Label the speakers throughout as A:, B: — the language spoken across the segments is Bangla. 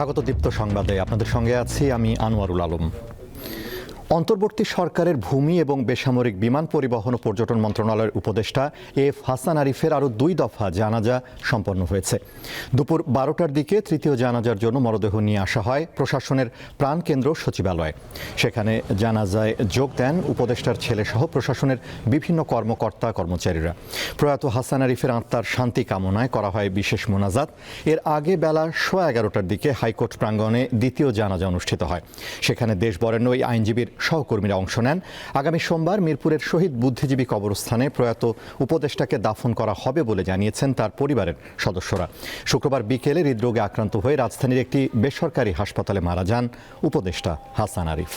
A: স্বাগত দীপ্ত সংবাদে। আপনাদের সঙ্গে আছি আমি আনোয়ারুল আলম। অন্তর্বর্তী সরকারের ভূমি এবং বেসামরিক বিমান পরিবহন ও পর্যটন মন্ত্রণালয়ের উপদেষ্টা এফ হাসান আরিফের আরও দুই দফা জানাজা সম্পন্ন হয়েছে। দুপুর বারোটার দিকে তৃতীয় জানাজার জন্য মরদেহ নিয়ে আসা হয় প্রশাসনের প্রাণকেন্দ্র সচিবালয়ে। সেখানে জানাজায় যোগ দেন উপদেষ্টার ছেলেসহ প্রশাসনের বিভিন্ন কর্মকর্তা কর্মচারীরা। প্রয়াত হাসান আরিফের আত্মার শান্তি কামনায় করা হয় বিশেষ মোনাজাত। এর আগে বেলা সোয়া এগারোটার দিকে হাইকোর্ট প্রাঙ্গণে দ্বিতীয় জানাজা অনুষ্ঠিত হয়। সেখানে দেশ বরেণ্য ওই আইনজীবীর সহকর্মীরা অংশ নেন। আগামী সোমবার মিরপুরের শহীদ বুদ্ধিজীবী কবরস্থানে প্রয়াত উপদেষ্টাকে দাফন করা হবে বলে জানিয়েছেন তার পরিবারের সদস্যরা। শুক্রবার বিকেলে হৃদরোগে আক্রান্ত হয়ে রাজধানীর একটি বেসরকারি হাসপাতালে মারা যান উপদেষ্টা হাসান আরিফ।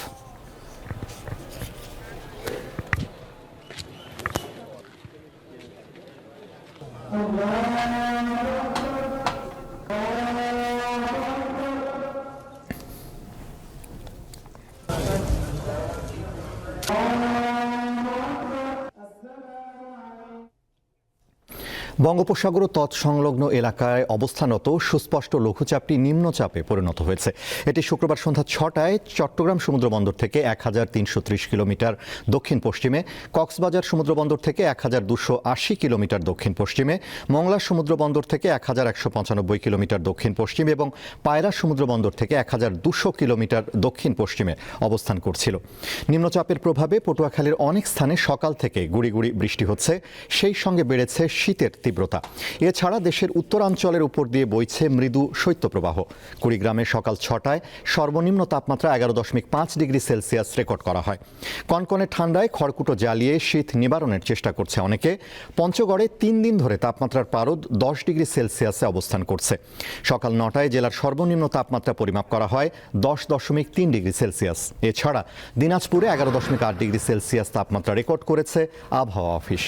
A: বঙ্গোপসাগর তৎসংলগ্ন এলাকায় অবস্থানত সুস্পষ্ট লঘুচাপটি নিম্নচাপে পরিণত হয়েছে। এটি শুক্রবার সন্ধ্যা ছটায় চট্টগ্রাম সমুদ্রবন্দর থেকে এক হাজার তিনশো ত্রিশ কিলোমিটার দক্ষিণ পশ্চিমে, কক্সবাজার সমুদ্রবন্দর থেকে এক হাজার দুশো আশি কিলোমিটার দক্ষিণ পশ্চিমে, মংলা সমুদ্রবন্দর থেকে এক হাজার একশো পঁচানব্বই কিলোমিটার দক্ষিণ পশ্চিমে এবং পায়রা সমুদ্রবন্দর থেকে এক হাজার দুশো কিলোমিটার দক্ষিণ পশ্চিমে অবস্থান করছিল। নিম্নচাপের প্রভাবে পটুয়াখালীর অনেক স্থানে সকাল থেকে গুড়ি গুড়ি বৃষ্টি হচ্ছে। সেই সঙ্গে বেড়েছে শীতের তীব্রতা। এছাড়া দেশের উত্তরাঞ্চলের উপর দিয়ে বইছে মৃদু শৈত্যপ্রবাহ। কুড়িগ্রামে সকাল ছটায় সর্বনিম্ন তাপমাত্রা এগারো দশমিক পাঁচ ডিগ্রি সেলসিয়াস রেকর্ড করা হয়। কনকনে ঠান্ডায় খড়কুটো জ্বালিয়ে শীত নিবারণের চেষ্টা করছে অনেকে। পঞ্চগড়ে তিন দিন ধরে তাপমাত্রার পারদ দশ ডিগ্রি সেলসিয়াসে অবস্থান করছে। সকাল নটায় জেলার সর্বনিম্ন তাপমাত্রা পরিমাপ করা হয় দশ দশমিক তিন ডিগ্রি সেলসিয়াস। এছাড়া দিনাজপুরে এগারো দশমিক আট ডিগ্রি সেলসিয়াস তাপমাত্রা রেকর্ড করেছে আবহাওয়া অফিস।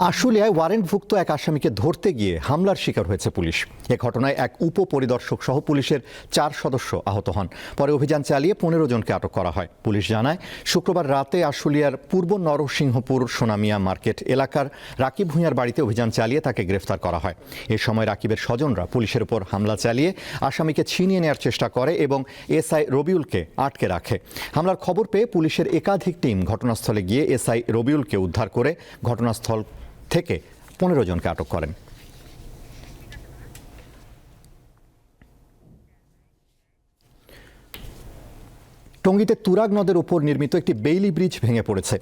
A: আশুলিয়ায় ওয়ারেন্টভুক্ত এক আসামিকে ধরতে গিয়ে হামলার শিকার হয়েছে পুলিশ। এ ঘটনায় এক উপপরিদর্শক সহ পুলিশের চার সদস্য আহত হন। পরে অভিযান চালিয়ে পনেরো জনকে আটক করা হয়। পুলিশ জানায়, শুক্রবার রাতে আশুলিয়ার পূর্ব নরসিংহপুর সোনামিয়া মার্কেট এলাকার রাকিব ভূঁইয়ার বাড়িতে অভিযান চালিয়ে তাকে গ্রেফতার করা হয়। এ সময় রাকিবের স্বজনরা পুলিশের উপর হামলা চালিয়ে আসামিকে ছিনিয়ে নেওয়ার চেষ্টা করে এবং এসআই রবিউলকে আটকে রাখে। হামলার খবর পেয়ে পুলিশের একাধিক টিম ঘটনাস্থলে গিয়ে এসআই রবিউলকে উদ্ধার করে ঘটনাস্থল থেকে পনেরো জনকে আটক করেন। টঙ্গীতে তুরাগ নদের উপর নির্মিত একটি বেইলি ব্রিজ ভেঙে পড়েছে।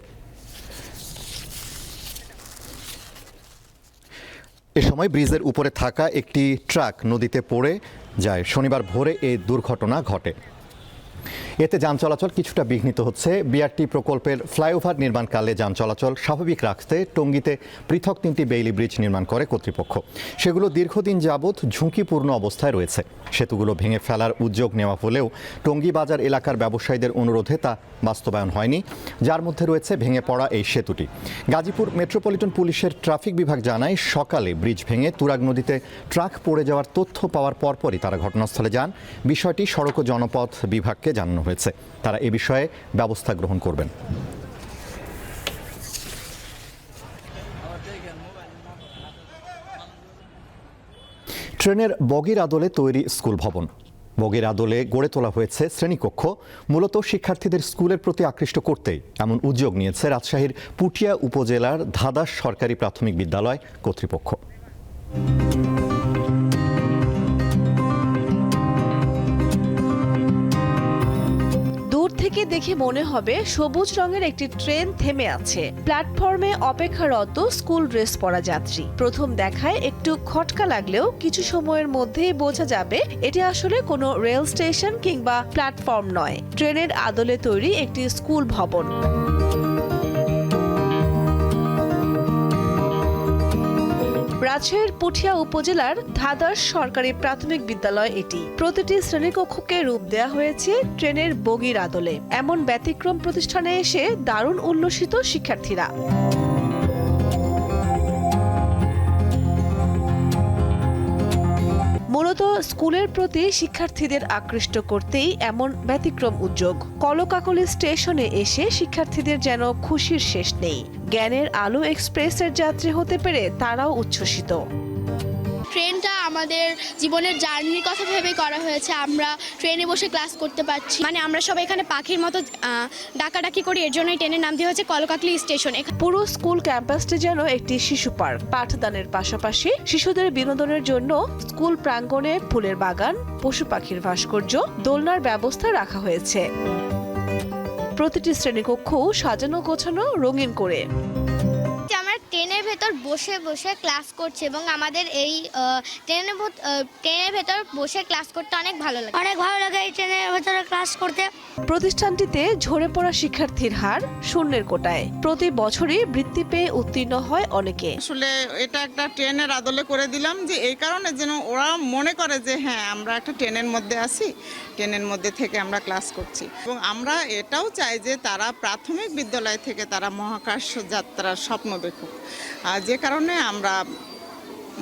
A: এ সময় ব্রিজের উপরে থাকা একটি ট্রাক নদীতে পড়ে যায়। শনিবার ভোরে এই দুর্ঘটনা ঘটে। এতে যান চলাচল কিছুটা বিঘ্নিত হচ্ছে। বিআরটি প্রকল্পের ফ্লাইওভার নির্মাণকালে যান চলাচল স্বাভাবিক রাখতে টঙ্গীতে পৃথক তিনটি বেইলি ব্রিজ নির্মাণ করে কর্তৃপক্ষ। সেগুলো দীর্ঘদিন যাবৎ ঝুঁকিপূর্ণ অবস্থায় রয়েছে। সেতুগুলো ভেঙে ফেলার উদ্যোগ নেওয়া হলেও টঙ্গী বাজার এলাকার ব্যবসায়ীদের অনুরোধে তা বাস্তবায়ন হয়নি। যার মধ্যে রয়েছে ভেঙে পড়া এই সেতুটি। গাজীপুর মেট্রোপলিটন পুলিশের ট্রাফিক বিভাগ জানায়, সকালে ব্রিজ ভেঙে তুরাগ নদীতে ট্রাক পড়ে যাওয়ার তথ্য পাওয়ার পরপরই তারা ঘটনাস্থলে যান। বিষয়টি সড়ক ও জনপথ বিভাগকে জানানো হয়েছে। তারা এ বিষয়ে ব্যবস্থা গ্রহণ করবেন। ট্রেনের বগির আদলে তৈরি স্কুল ভবন। বগির আদলে গড়ে তোলা হয়েছে শ্রেণীকক্ষ। মূলত শিক্ষার্থীদের স্কুলের প্রতি আকৃষ্ট করতে এমন উদ্যোগ নিয়েছে রাজশাহীর পুটিয়া উপজেলার ধাদাস সরকারি প্রাথমিক বিদ্যালয় কর্তৃপক্ষ।
B: থেকে দেখে মনে হবে সবুজ রঙের একটি ট্রেন থেমে আছে। প্ল্যাটফর্মে অপেক্ষারত স্কুল ড্রেস পরা যাত্রী। প্রথম দেখায় একটু খটকা লাগলেও কিছু সময়ের মধ্যেই বোঝা যাবে এটি আসলে কোনো রেল স্টেশন কিংবা প্ল্যাটফর্ম নয়। ট্রেনের আদলে তৈরি একটি স্কুল ভবন। রাজশাহীর পুঠিয়া উপজেলার ধাদাস সরকারি প্রাথমিক বিদ্যালয় এটি। প্রতিটি শ্রেণীকক্ষকে রূপ দেয়া হয়েছে ট্রেনের বগির আদলে। এমন ব্যতিক্রম প্রতিষ্ঠানে এসে দারুণ উল্লসিত শিক্ষার্থীরা। মূলত স্কুলের প্রতি শিক্ষার্থীদের আকৃষ্ট করতেই এমন ব্যতিক্রম উদ্যোগ। কলকাকলি স্টেশনে এসে শিক্ষার্থীদের যেন খুশির শেষ নেই। জ্ঞানের আলো এক্সপ্রেসের যাত্রী হতে পেরে তারাও উচ্ছ্বসিত।
C: ট্রেনটা আমাদের জীবনের জার্নির কথা ভেবে করা হয়েছে। আমরা ট্রেনে বসে ক্লাস করতে পারছি।
D: মানে আমরা সবাই এখানে পাখির মতো আহ, ডাকাডাকি করি এর জন্যই ট্রেনের নাম দেওয়া হয়েছে কলকাকলি স্টেশন।
B: পুরো স্কুল ক্যাম্পাসটি যেন একটি শিশু পার্ক। পাঠদানের পাশাপাশি শিশুদের বিনোদনের জন্য স্কুল প্রাঙ্গণে ফুলের বাগান পশু পাখির ভাস্কর্য দোলনার ব্যবস্থা রাখা হয়েছে। প্রতিটি শ্রেণীকক্ষ সাজানো গোছানো রঙিন করে।
E: ভেতর বসে বসে ক্লাস করছে এবং আমাদের এই ট্রেনের ট্রেনের ভেতর বসে ক্লাস করতে অনেক ভালো লাগে। অনেক ভালো লাগে এই ট্রেনের ভেতরে ক্লাস করতে।
B: প্রতিষ্ঠানটিতে ঝরে পড়া শিক্ষার্থীর হার শূন্যের কোটায়। প্রতি বছরই বৃত্তি পেয়ে উত্তীর্ণ হয় অনেকে।
F: আসলে এটা একটা ট্রেনের আদলে করে দিলাম যে এই কারণে যেন ওরা মনে করে যে হ্যাঁ আমরা একটা ট্রেনের মধ্যে আছি ট্রেনের মধ্যে থেকে আমরা ক্লাস করছি। এবং আমরা এটাও চাই যে তারা প্রাথমিক বিদ্যালয় থেকে তারা মহাকাশ যাত্রার স্বপ্ন দেখুক। আর যে কারণে আমরা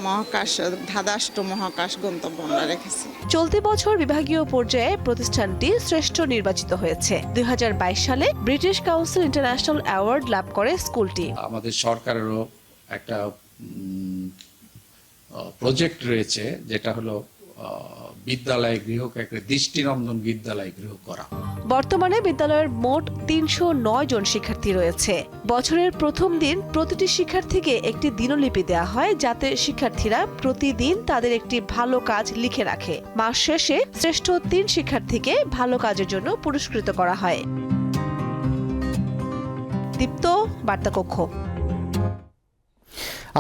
F: মহাকাশ ধাদাষ্ট মহাকাশ গন্তব্য আমরা রেখেছি।
B: চলতি বছর বিভাগীয় পর্যায়ে প্রতিষ্ঠানটি শ্রেষ্ঠ নির্বাচিত হয়েছে। দুই হাজার বাইশ সালে ব্রিটিশ কাউন্সিল ইন্টারন্যাশনাল অ্যাওয়ার্ড লাভ করে স্কুলটি।
G: আমাদের সরকারেরও একটা প্রজেক্ট রয়েছে যেটা হলো বিদ্যালয় গৃহকে একটা দৃষ্টিনন্দন বিদ্যালয় গৃহ করা।
B: বর্তমানে বিদ্যালয়ের মোট তিনশো নয় জন শিক্ষার্থী রয়েছে। বছরের প্রথম দিন প্রতিটি শিক্ষার্থীকে একটি দিনলিপি দেওয়া হয়, যাতে শিক্ষার্থীরা প্রতিদিন তাদের একটি ভালো কাজ লিখে রাখে। মাস শেষে শ্রেষ্ঠ তিন শিক্ষার্থীকে ভালো কাজের জন্য পুরস্কৃত করা হয়। দীপ্ত, বার্তাকক্ষ।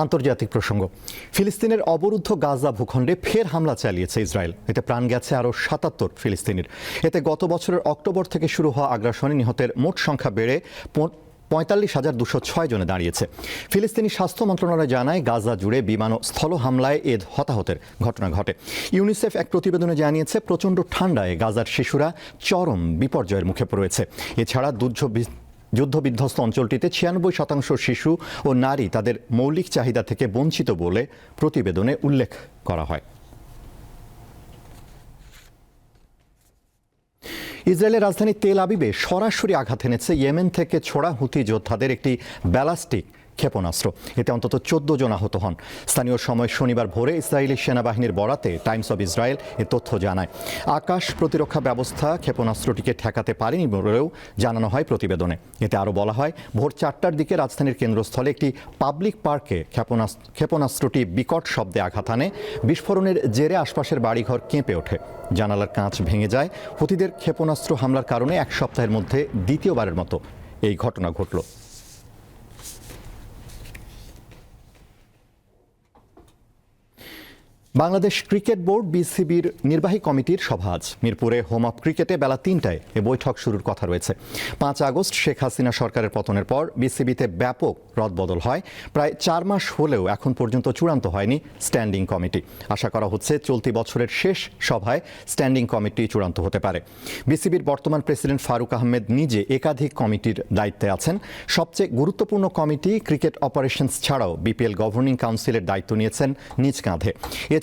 A: আন্তর্জাতিক প্রসঙ্গ। ফিলিস্তিনের অবরুদ্ধ গাজা ভূখণ্ডে ফের হামলা চালিয়েছে ইসরায়েল। এতে প্রাণ গেছে আরও সাতাত্তর ফিলিস্তিনির। এতে গত বছরের অক্টোবর থেকে শুরু হওয়া আগ্রাসনে নিহতের মোট সংখ্যা বেড়ে পঁয়তাল্লিশ হাজার দুশো ছয় জনে দাঁড়িয়েছে। ফিলিস্তিনি স্বাস্থ্য মন্ত্রণালয় জানায়, গাজা জুড়ে বিমান ও স্থল হামলায় এ হতাহতের ঘটনা ঘটে। ইউনিসেফ এক প্রতিবেদনে জানিয়েছে, প্রচণ্ড ঠান্ডায় গাজার শিশুরা চরম বিপর্যয়ের মুখে পড়েছে। এছাড়া দুর্যোগ যুদ্ধবিধ্বস্ত অঞ্চলটিতে ছিয়ানব্বই শতাংশ শিশু ও নারী তাদের মৌলিক চাহিদা থেকে বঞ্চিত বলে প্রতিবেদনে উল্লেখ করা হয়। ইসরায়েলের রাজধানী তেল আবিবে সরাসরি আঘাত এনেছে ইয়েমেন থেকে ছোড়া হুতি যোদ্ধাদের একটি ব্যালাস্টিক ক্ষেপণাস্ত্র। এতে অন্তত চোদ্দ জন আহত হন। স্থানীয় সময় শনিবার ভোরে ইসরায়েলি সেনাবাহিনীর বরাতে টাইমস অব ইসরায়েল এ তথ্য জানায়। আকাশ প্রতিরক্ষা ব্যবস্থা ক্ষেপণাস্ত্রটিকে ঠেকাতে পারেনি বলেও জানানো হয় প্রতিবেদনে। এতে আরও বলা হয়, ভোর চারটার দিকে রাজধানীর কেন্দ্রস্থলে একটি পাবলিক পার্কে ক্ষেপণাস্ত্র ক্ষেপণাস্ত্রটি বিকট শব্দে আঘাত আনে। বিস্ফোরণের জেরে আশপাশের বাড়িঘর কেঁপে ওঠে। জানালার কাঁচ ভেঙে যায়। হুতিদের ক্ষেপণাস্ত্র হামলার কারণে এক সপ্তাহের মধ্যে দ্বিতীয়বারের মতো এই ঘটনা ঘটল। বাংলাদেশ ক্রিকেট বোর্ড বিসিবির নির্বাহী কমিটির সভা আজ। মিরপুরে হোম অফ ক্রিকেটে বেলা তিনটায় এ বৈঠক শুরুর কথা রয়েছে। পাঁচ আগস্ট শেখ হাসিনা সরকারের পতনের পর বিসিবিতে ব্যাপক রদবদল হয়। প্রায় চার মাস হলেও এখন পর্যন্ত চূড়ান্ত হয়নি স্ট্যান্ডিং কমিটি আশা করা হচ্ছে চলতি বছরের শেষ সভায় স্ট্যান্ডিং কমিটি চূড়ান্ত হতে পারে। বিসিবির বর্তমান প্রেসিডেন্ট ফারুক আহমেদ নিজে একাধিক কমিটির দায়িত্বে আছেন। সবচেয়ে গুরুত্বপূর্ণ কমিটি ক্রিকেট অপারেশনস ছাড়াও বিপিএল গভর্নিং কাউন্সিলের দায়িত্ব নিয়েছেন নিজ কাঁধে।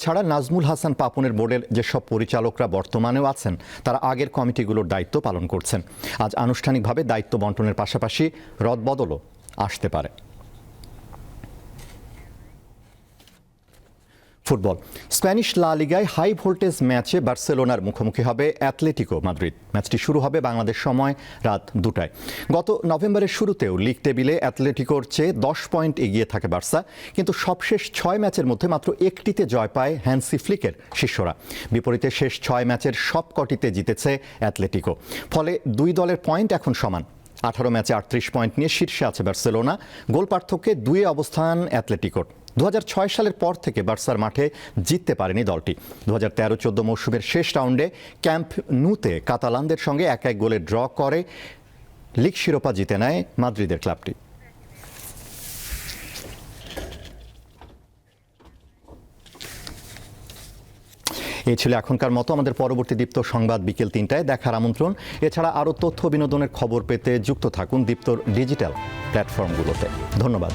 A: এছাড়া নাজমুল হাসান পাপনের বোর্ডের যেসব পরিচালকরা বর্তমানেও আছেন, তারা আগের কমিটিগুলোর দায়িত্ব পালন করছেন। আজ আনুষ্ঠানিকভাবে দায়িত্ব বন্টনের পাশাপাশি রদবদলও আসতে পারে। ফুটবল। স্প্যানিশ লা লিগায় হাই ভোল্টেজ ম্যাচে বার্সেলোনার মুখোমুখি হবে অ্যাথলেটিকো মাদ্রিদ। ম্যাচটি শুরু হবে বাংলাদেশ সময় রাত দুটায়। গত নভেম্বরের শুরুতেও লিগ টেবিলে অ্যাথলেটিকোর চেয়ে দশ পয়েন্ট এগিয়ে থাকে বার্সা, কিন্তু সবশেষ ছয় ম্যাচের মধ্যে মাত্র একটিতে জয় পায় হ্যান্সি ফ্লিকের শিষ্যরা। বিপরীতে শেষ ছয় ম্যাচের সব কটিতে জিতেছে অ্যাথলেটিকো। ফলে দুই দলের পয়েন্ট এখন সমান। আঠারো ম্যাচে আটত্রিশ পয়েন্ট নিয়ে শীর্ষে আছে বার্সেলোনা। গোল পার্থক্যে দুয়ে অবস্থান অ্যাথলেটিকোর। দু হাজার ছয় সালের পর থেকে বার্সার মাঠে জিততে পারেনি দলটি। দু হাজার তেরো চোদ্দ মৌসুমের শেষ রাউন্ডে ক্যাম্প নুতে কাতালানদের সঙ্গে এক এক গোলে ড্র করে লিগ শিরোপা জিতে নেয় মাদ্রিদের ক্লাবটি। এই ছিল এখনকার মতো। আমাদের পরবর্তী দীপ্ত সংবাদ বিকেল তিনটায় দেখার আমন্ত্রণ। এছাড়া আরও তথ্য বিনোদনের খবর পেতে যুক্ত থাকুন দীপ্তর ডিজিটাল প্ল্যাটফর্মগুলোতে। ধন্যবাদ।